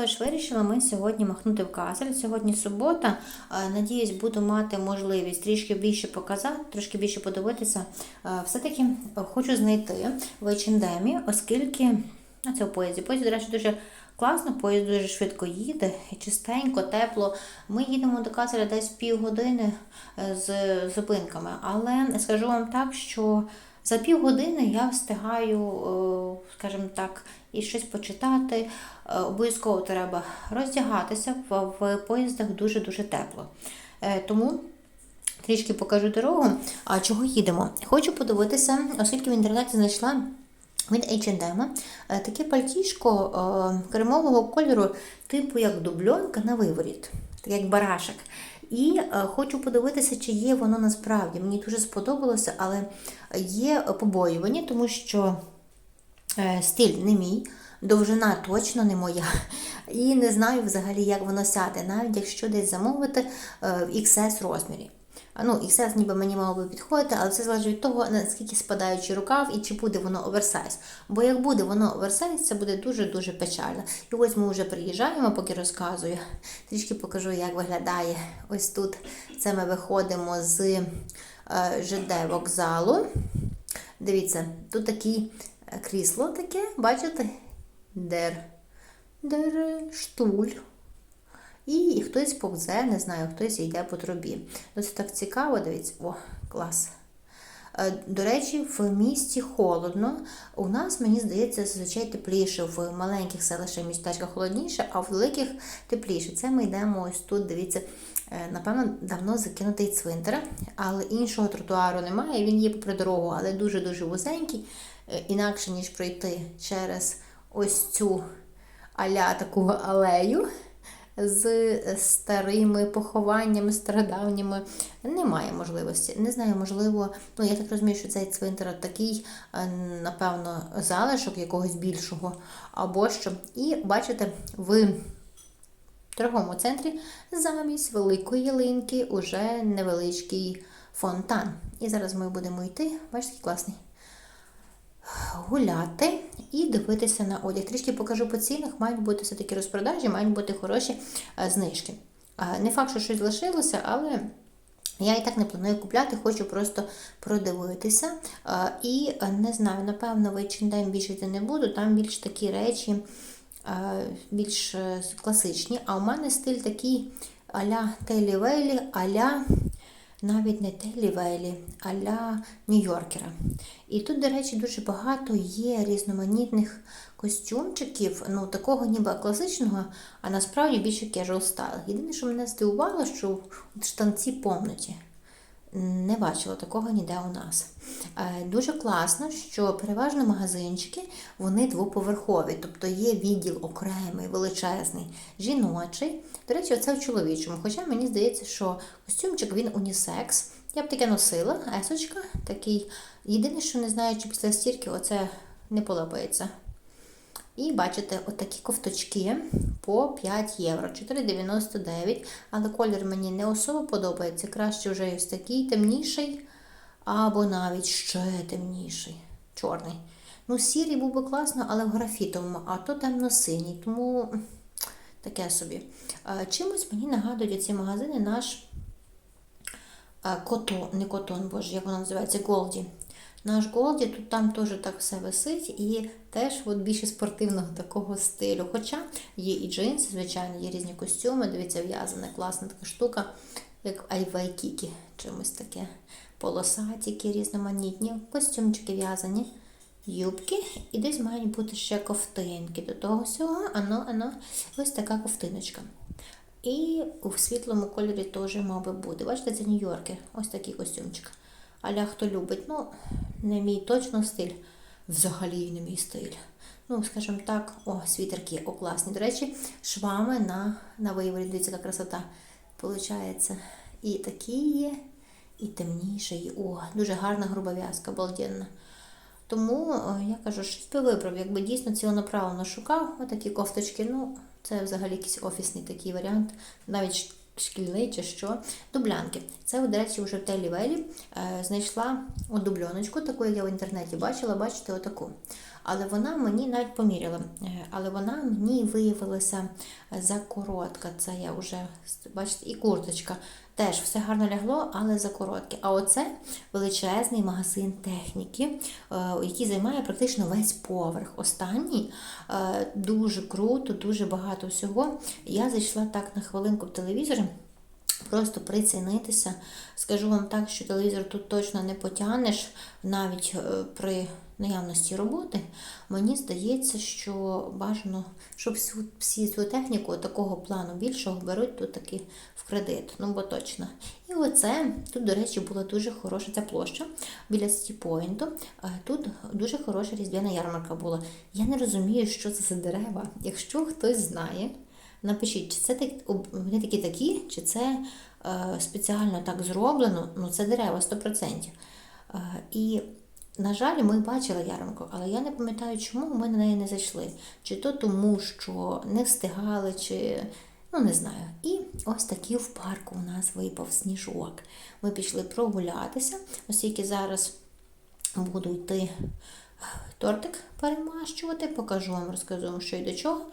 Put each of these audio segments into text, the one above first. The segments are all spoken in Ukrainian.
Тож вирішили ми сьогодні махнути в касель. Сьогодні субота. Е, Надіюсь, буду мати можливість трішки більше показати, трошки більше подивитися. Е, Все-таки хочу знайти в H&M, оскільки на цьому поїзді. Поїзд, до речі, дуже класно, поїзд дуже швидко їде, чистенько, тепло. Ми їдемо до каселя десь півгодини е, з зупинками. Але скажу вам так, що за півгодини я встигаю, е, скажімо так, і щось почитати. Е, Обов'язково треба роздягатися в, поїздах дуже-дуже тепло. Е, Тому трішки покажу дорогу. А чого їдемо? Хочу подивитися, оскільки в інтернеті знайшла. Від H&M таке пальтішко кремового кольору, типу як дубльонка на виворіт, як барашек. І е, хочу подивитися, чи є воно насправді. Мені дуже сподобалося, але є побоювання, тому що е, стиль не мій, довжина точно не моя. І не знаю взагалі, як воно сяде, навіть якщо десь замовити е, в XS розмірі. Ну, XS ніби мені мало би підходити, але це залежить від того, наскільки спадаючий рукав і чи буде воно оверсайз. Бо як буде воно оверсайз, це буде дуже-дуже печально. І ось ми вже приїжджаємо, поки розказую. Трішки покажу, як виглядає ось тут. Це ми виходимо з е, ЖД вокзалу. Дивіться, тут такі е, крісло таке, бачите? Дер. Дер штуль. І хтось повзе, не знаю, хтось йде по трубі. Досить так цікаво, дивіться, о, клас. Е, До речі, в місті холодно. У нас, мені здається, зазвичай тепліше. В маленьких селищах містечках холодніше, а в великих тепліше. Це ми йдемо ось тут, дивіться, е, напевно, давно закинутий цвинтар, але іншого тротуару немає. Він є попри дорогу, але дуже-дуже вузенький. Е, Інакше, ніж пройти через ось цю аля таку алею з старими похованнями, стародавніми. Немає можливості. Не знаю, можливо, ну я так розумію, що цей цвинтар такий, е, напевно, залишок якогось більшого або що. І бачите, в торговому центрі замість великої ялинки уже невеличкий фонтан. І зараз ми будемо йти. Бачите, який класний гуляти і дивитися на одяг. Трішки покажу по цінах, мають бути все-таки розпродажі, мають бути хороші е, знижки. Не факт, що щось залишилося, але. Я і так не планую купляти, хочу просто продивитися. І е, не знаю, напевно, в H&M більше йти не буду, там більш такі речі, більш е, класичні. А у мене стиль такий а-ля Телі Вейлі, а-ля навіть не Телі Вейлі, а-ля Нью-Йоркера. І тут, до речі, дуже багато є різноманітних костюмчиків, ну такого ніби класичного, а насправді більше casual стайл. Єдине, що мене здивувало, що штанці помнуті. Не бачила такого ніде у нас. Е, Дуже класно, що переважно магазинчики вони двоповерхові, тобто є відділ окремий, величезний, жіночий. До речі, оце в чоловічому. Хоча мені здається, що костюмчик він унісекс. Я б таке носила, есочка такий. Єдине, що не знаю, чи після стірки оце не подобається. І бачите, отакі ковточки по 5 євро, 4,99. Але колір мені не особо подобається. Краще вже ось такий темніший, або навіть ще темніший, чорний. Ну, сірий був би класно, але в графітовому, а то темно-синій, тому таке собі. Чимось мені нагадують ці магазини наш а, котон, не котон, боже, як воно називається, Голді. Наш Голді, тут там теж так все висить і теж от більше спортивного такого стилю. Хоча є і джинси, звичайно, є різні костюми, дивіться, в'язана, класна така штука, як айвайкікі, чимось таке. Полосатіки, різноманітні, костюмчики в'язані, юбки, і десь мають бути ще ковтинки. До того всього, ано, ано, ось така ковтиночка. І у світлому кольорі теж, мабуть, буде. Бачите, це Нью-Йоркер, ось такий костюмчик. Аля хто любить, ну, не мій точно стиль, взагалі не мій стиль. Ну, скажімо так, о, світерки, о, класні. До речі, швами на, на виворі, дивіться, яка красота. Получається. І такі є, і темніший. О, дуже гарна груба в'язка, обалденна. Тому я кажу, щось би вибрав, якби дійсно цілонаправленно шукав отакі кофточки. Ну, це взагалі якийсь офісний такий варіант, навіть шкільний чи що. Дублянки. Це, до речі, вже в Телівелі е, знайшла дубльоночку, таку, я в інтернеті бачила, бачите, отаку. але вона мені навіть поміряла, е, але вона мені виявилася закоротка. Це я вже, бачите, і курточка. Теж все гарно лягло, але закоротке. А оце величезний магазин техніки, е, який займає практично весь поверх. Останній е, дуже круто, дуже багато всього. Я зайшла так на хвилинку в телевізор. Просто прицінитися. Скажу вам так, що телевізор тут точно не потягнеш, навіть е, при наявності роботи. Мені здається, що бажано, щоб всю, всі цю техніку такого плану більшого беруть тут таки в кредит. Ну, бо точно. І оце, тут, до речі, була дуже хороша ця площа біля Сітіпойнту. Тут дуже хороша різдвяна ярмарка була. Я не розумію, що це за дерева. Якщо хтось знає, Напишіть, чи це так, вони такі такі, чи це е, спеціально так зроблено, ну це дерева 100%. Е, і, на жаль, ми бачили ярмарку, але я не пам'ятаю, чому ми на неї не зайшли. Чи то тому, що не встигали, чи ну не знаю. І ось такий в парку у нас випав сніжок. Ми пішли прогулятися, оскільки зараз буду йти тортик перемащувати, покажу вам, розкажу вам, що й до чого.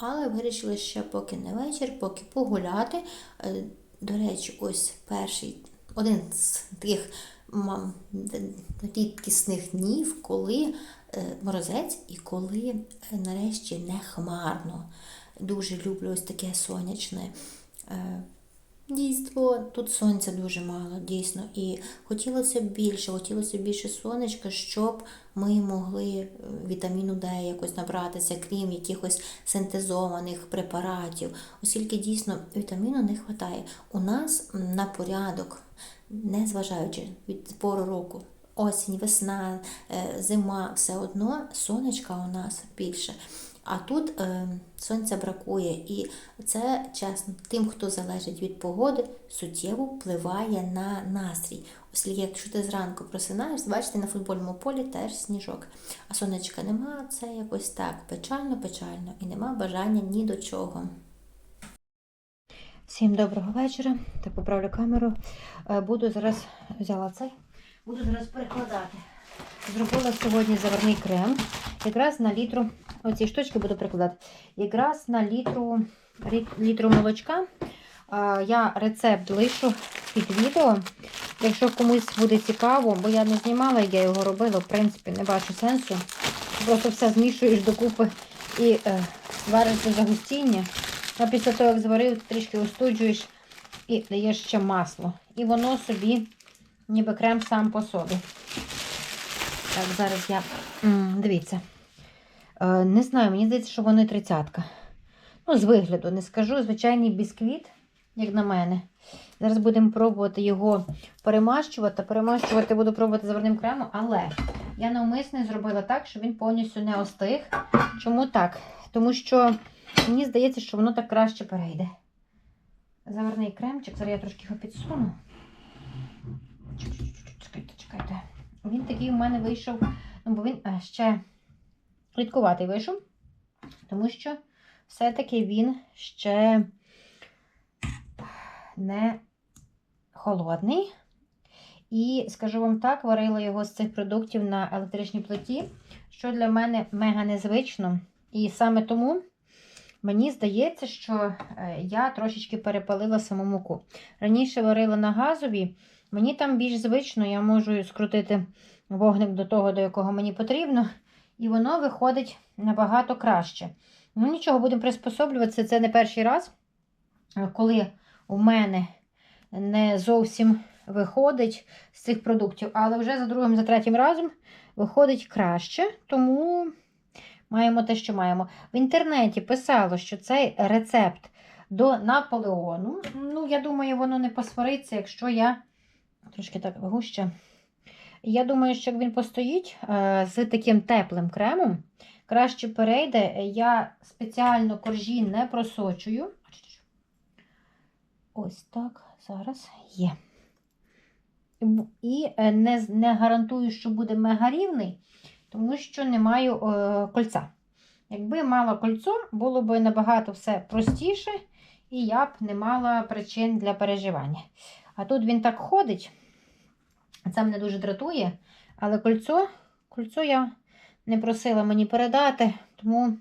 Але вирішили ще поки не вечір, поки погуляти. Е, до речі, ось перший, один з тих рідкісних днів, коли е, морозець і коли е, нарешті не хмарно. Дуже люблю ось таке сонячне. Дійство, тут сонця дуже мало, дійсно. І хотілося б більше, хотілося б більше сонечка, щоб ми могли е, вітаміну Д якось набратися, крім якихось синтезованих препаратів, оскільки дійсно вітаміну не вистачає. У нас на порядок, незважаючи від пору року, осінь, весна, е, зима, все одно сонечка у нас більше. А тут е, сонця бракує, і це чесно, тим, хто залежить від погоди, суттєво впливає на настрій. Оскільки, якщо ти зранку просинаєш, бачите, на футбольному полі теж сніжок. А сонечка нема, це якось так печально-печально і нема бажання ні до чого. Всім доброго вечора. Так поправлю камеру. Е, буду зараз взяла цей, буду зараз перекладати. Зробила сьогодні заварний крем. Якраз на літру, оці штучки буду прикладати. Якраз на літру літру молочка. Я рецепт лишу під відео. Якщо комусь буде цікаво, бо я не знімала, я його робила, в принципі, не бачу сенсу. Просто все змішуєш докупи і е, вариш до загустіння. А після того, як зварив, трішки остуджуєш і даєш ще масло. І воно собі, ніби крем сам по собі. Так, зараз я. Дивіться. Е, не знаю, мені здається, що вони тридцятка. Ну, з вигляду не скажу. Звичайний бісквіт, як на мене. Зараз будемо пробувати його перемащувати. Перемащувати буду пробувати заварним кремом, але я навмисне зробила так, щоб він повністю не остиг. Чому так? Тому що мені здається, що воно так краще перейде. Заварний кремчик, зараз я трошки його підсуну. Чекайте, чекайте. Він такий у мене вийшов, ну, бо він е, ще рідкуватий вийшов, тому що все-таки він ще не холодний. І, скажу вам так, варила його з цих продуктів на електричній плиті, що для мене мега незвично. І саме тому мені здається, що е, я трошечки перепалила саму муку. Раніше варила на газовій. Мені там більш звично, я можу скрутити вогник до того, до якого мені потрібно, і воно виходить набагато краще. Ну, нічого, будемо приспособлюватися. Це не перший раз, коли у мене не зовсім виходить з цих продуктів, але вже за другим, за третім разом виходить краще, тому маємо те, що маємо. В інтернеті писало, що цей рецепт до Наполеону. Ну, я думаю, воно не посвариться, якщо я трошки так гуще. Я думаю, що як він постоїть е, з таким теплим кремом, краще перейде. Я спеціально коржі не просочую. Ось так, зараз є. І е, не не гарантую, що буде мега рівний, тому що не маю е, кольця. Якби мала кольцо, було б набагато все простіше, і я б не мала причин для переживання. А тут він так ходить. Це мене дуже дратує. Але кольцо, кольцо я не просила мені передати, тому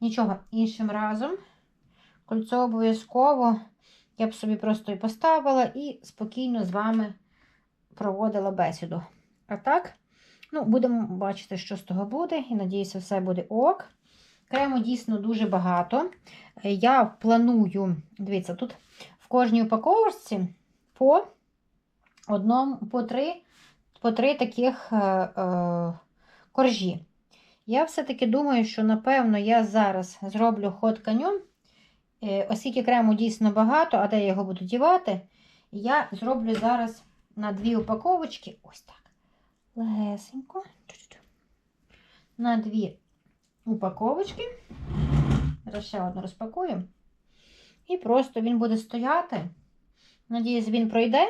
нічого іншим разом. Кольцо обов'язково я б собі просто і поставила і спокійно з вами проводила бесіду. А так, ну, будемо бачити, що з того буде. І надіюся, все буде ок. Крему дійсно дуже багато. Е, Я планую, дивіться, тут в кожній упаковочці по одному, по три, по три таких е, е, коржі. Я все-таки думаю, що, напевно, я зараз зроблю ход конем. Е, Оскільки крему дійсно багато, а де я його буду дівати, я зроблю зараз на дві упаковочки. Ось так. Легесенько. На дві упаковочки. Зараз ще одну розпакую. І просто він буде стояти. Надіюсь, він пройде.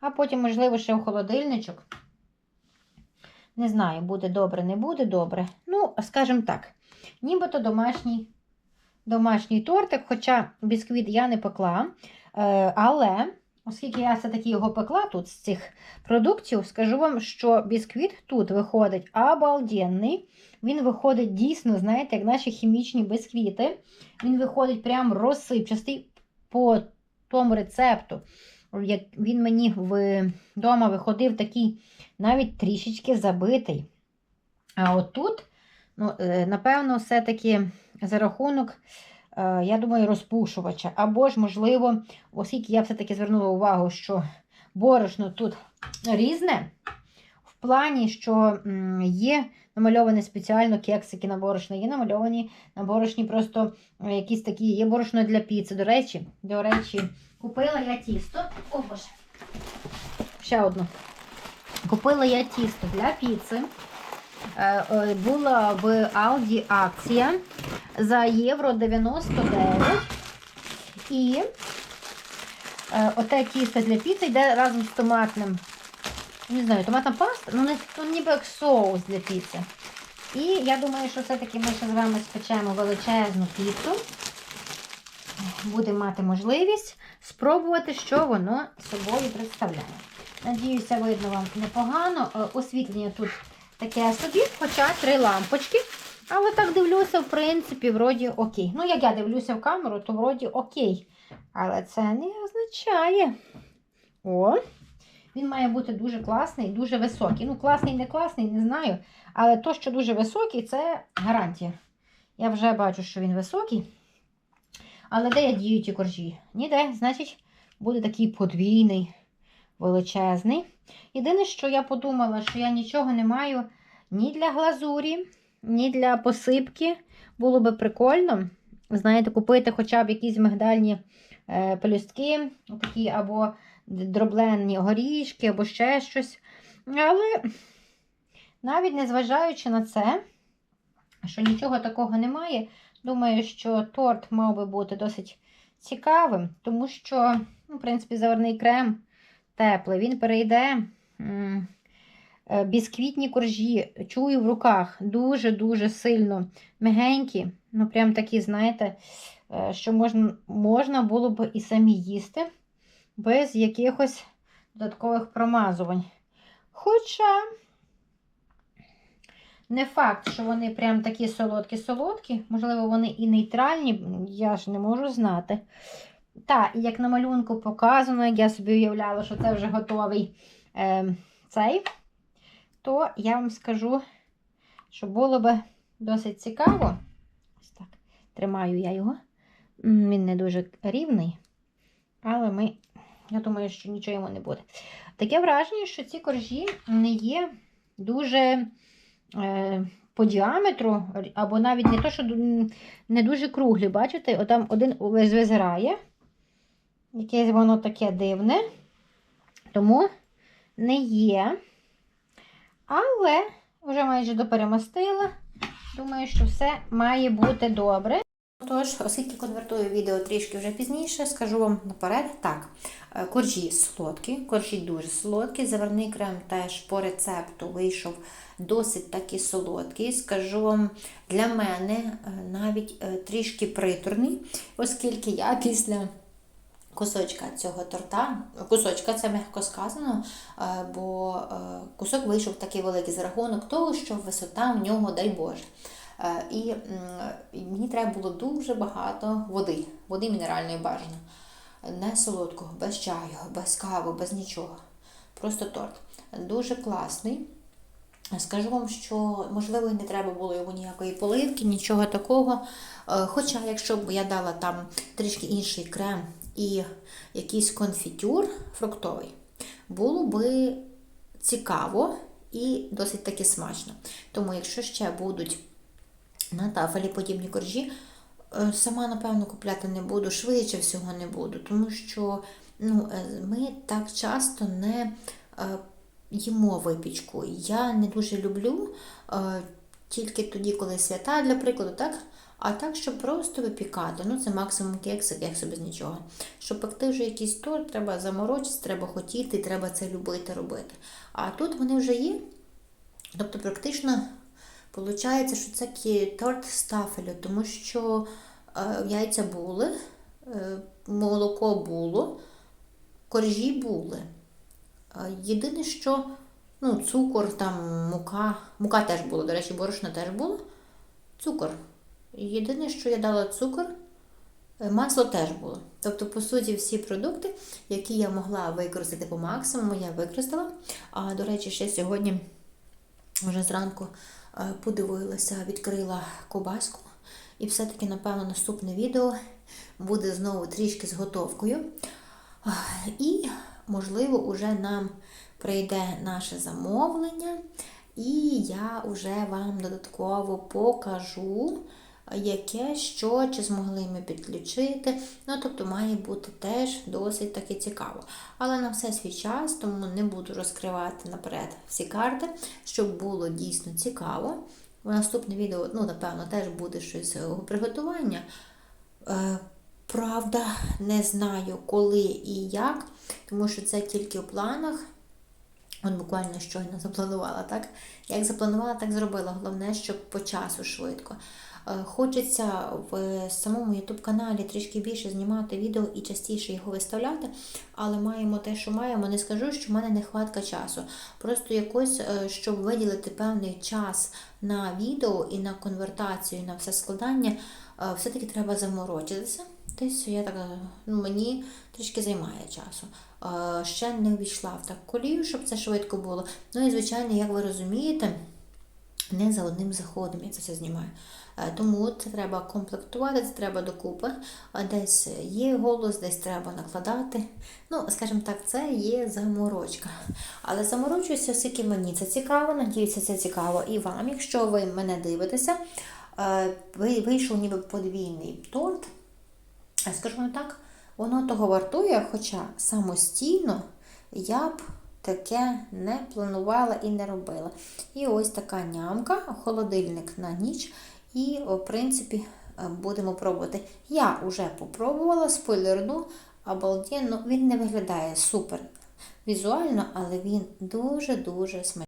А потім, можливо, ще в холодильничок. Не знаю, буде добре, не буде добре. Ну, скажімо так, нібито домашній, домашній тортик, хоча бісквіт я не пекла. Е, але, оскільки я все-таки його пекла тут з цих продуктів, скажу вам, що бісквіт тут виходить обалденний. Він виходить дійсно, знаєте, як наші хімічні бісквіти. Він виходить прям розсипчастий по тому рецепту. Як він мені вдома виходив такий навіть трішечки забитий. А отут, ну, е, напевно, все-таки за рахунок, е, я думаю, розпушувача. Або ж, можливо, оскільки я все-таки звернула увагу, що борошно тут різне, плані, що є намальовані спеціально кексики на борошно, є намальовані на борошні просто е, якісь такі, є борошно для піци. До речі, до речі, купила я тісто. О, боже. Ще одну. Купила я тісто для піци. Е, е, Була в Алді акція за євро 99. І оте тісто для піци йде разом з томатним. Не знаю, томатна паста, ну, не, ну ніби як соус для піци. І я думаю, що все-таки ми ще з вами спечемо величезну піцу. Будемо мати можливість спробувати, що воно собою представляє. Надіюся, видно вам непогано. Е, Освітлення тут таке собі, хоча три лампочки. Але так дивлюся, в принципі, вроді окей. Ну, як я дивлюся в камеру, то вроді окей. Але це не означає. О, він має бути дуже класний, дуже високий. Ну, класний, не класний, не знаю. Але то, що дуже високий, це гарантія. Я вже бачу, що він високий. Але де я дію ті коржі? Ніде, значить, буде такий подвійний, величезний. Єдине, що я подумала, що я нічого не маю ні для глазурі, ні для посипки. Було би прикольно, знаєте, купити хоча б якісь мигдальні е, пелюстки, такі, або дроблені горішки, або ще щось. Але навіть незважаючи на це, що нічого такого немає, думаю, що торт мав би бути досить цікавим, тому що, ну, в принципі, заварний крем теплий, він перейде. е, Бісквітні коржі, чую в руках, дуже-дуже сильно мягенькі, ну прям такі, знаєте, е, що можна, можна було б і самі їсти без якихось додаткових промазувань. Хоча не факт, що вони прям такі солодкі-солодкі, можливо, вони і нейтральні, я ж не можу знати. Так, і як на малюнку показано, як я собі уявляла, що це вже готовий е, цей, то я вам скажу, що було би досить цікаво. Ось так, тримаю я його. Він не дуже рівний, але ми, я думаю, що нічого йому не буде. Таке враження, що ці коржі не є дуже е, по діаметру, або навіть не то, що не дуже круглі. Бачите, отам один весь визирає. Якесь воно таке дивне. Тому не є. Але вже майже доперемостила. Думаю, що все має бути добре. Тож, оскільки конвертую відео трішки вже пізніше, скажу вам наперед так. е, Коржі солодкі, коржі дуже солодкі. Заварний крем теж по рецепту вийшов досить таки солодкий. Скажу вам, для мене е, навіть е, трішки приторний, оскільки я після кусочка цього торта. Кусочка це м'яко сказано, бо кусок вийшов такий великий за рахунок того, що висота в нього, дай Боже. Е, І мені треба було дуже багато води, води мінеральної бажано. Не солодкого, без чаю, без кави, без нічого. Просто торт. Дуже класний. Скажу вам, що можливо не треба було його ніякої поливки, нічого такого. Е, Хоча, якщо б я дала там трішки інший крем і якийсь конфітюр фруктовий, було би цікаво і досить таки смачно. Тому, якщо ще будуть на тафелі подібні коржі, е, сама, напевно, купляти не буду, швидше всього не буду, тому що ну, е, ми так часто не е, їмо випічку. Я не дуже люблю тільки тоді, коли свята, для прикладу, так? А так, щоб просто випікати. Ну, це максимум кексик, кекси без нічого. Щоб пекти вже якийсь торт, треба заморочитися, треба хотіти, треба це любити робити. А тут вони вже є. Тобто, практично виходить, що це торт з тафелю, тому що е, яйця були, е, молоко було, коржі були. Е, Єдине, що ну, цукор, там, мука, мука теж була, до речі, борошно теж було. Цукор. Єдине, що я дала цукор, масло теж було. Тобто, по суті, всі продукти, які я могла використати по максимуму, я використала. А до речі, ще сьогодні, вже зранку, подивилася, відкрила кобаску. І все-таки, напевно, наступне відео буде знову трішки з готовкою. І, можливо, уже нам прийде наше замовлення, і я вже вам додатково покажу, яке, що, чи змогли ми підключити. Ну, тобто має бути теж досить таки цікаво. Але на все свій час, тому не буду розкривати наперед всі карти, щоб було дійсно цікаво. В Наступне відео, ну, напевно, теж буде щось з приготування. Е, Правда, не знаю, коли і як, тому що це тільки в планах. От буквально щойно запланувала, так? Як запланувала, так зробила. Головне, щоб по часу швидко. Е, Хочеться в самому YouTube каналі трішки більше знімати відео і частіше його виставляти, але маємо те, що маємо. Не скажу, що в мене нехватка часу. Просто якось, е, щоб виділити певний час на відео і на конвертацію, на все складання, е, все-таки треба заморочитися. Десь я так, ну, мені трішки займає часу. Е, Ще не увійшла в так колію, щоб це швидко було. Ну і, звичайно, як ви розумієте, не за одним заходом я це все знімаю. Е, Тому це треба комплектувати, це треба докупи. А Десь є голос, десь треба накладати. Ну, скажімо так, це є заморочка. Але заморочуюся, оскільки мені це цікаво, надіюся, це цікаво і вам, якщо ви мене дивитеся. Е, Вийшов ніби подвійний торт. Вам так, воно того вартує, хоча самостійно я б таке не планувала і не робила. І ось така нямка, холодильник на ніч. І, в принципі, е, будемо пробувати. Я вже попробувала спойлерну, обалденно, він не виглядає супер візуально, але він дуже-дуже смачний.